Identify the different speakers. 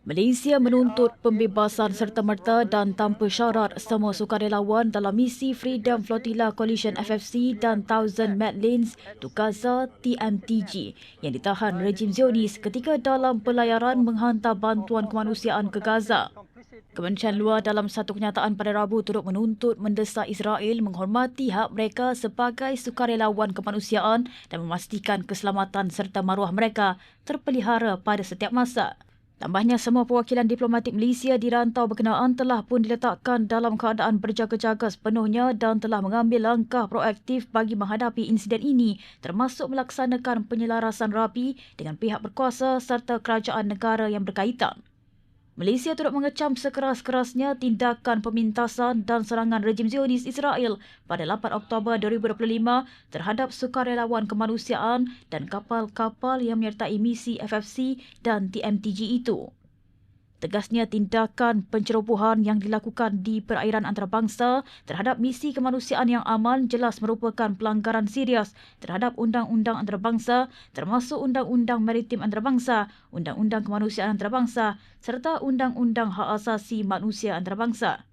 Speaker 1: Malaysia menuntut pembebasan serta-merta dan tanpa syarat semua sukarelawan dalam misi Freedom Flotilla Coalition FFC dan Thousand Mad Lanes to Gaza TMTG yang ditahan rejim Zionis ketika dalam pelayaran menghantar bantuan kemanusiaan ke Gaza. Kementerian Luar dalam satu kenyataan pada Rabu turut menuntut mendesak Israel menghormati hak mereka sebagai sukarelawan kemanusiaan dan memastikan keselamatan serta maruah mereka terpelihara pada setiap masa. Tambahnya, semua perwakilan diplomatik Malaysia di rantau berkenaan telah pun diletakkan dalam keadaan berjaga-jaga sepenuhnya dan telah mengambil langkah proaktif bagi menghadapi insiden ini termasuk melaksanakan penyelarasan rapi dengan pihak berkuasa serta kerajaan negara yang berkaitan. Malaysia turut mengecam sekeras-kerasnya tindakan pemintasan dan serangan rejim Zionis Israel pada 8 Oktober 2025 terhadap sukarelawan kemanusiaan dan kapal-kapal yang menyertai misi FFC dan TMTG itu. Tegasnya tindakan pencerobohan yang dilakukan di perairan antarabangsa terhadap misi kemanusiaan yang aman jelas merupakan pelanggaran serius terhadap undang-undang antarabangsa termasuk undang-undang maritim antarabangsa, undang-undang kemanusiaan antarabangsa serta undang-undang hak asasi manusia antarabangsa.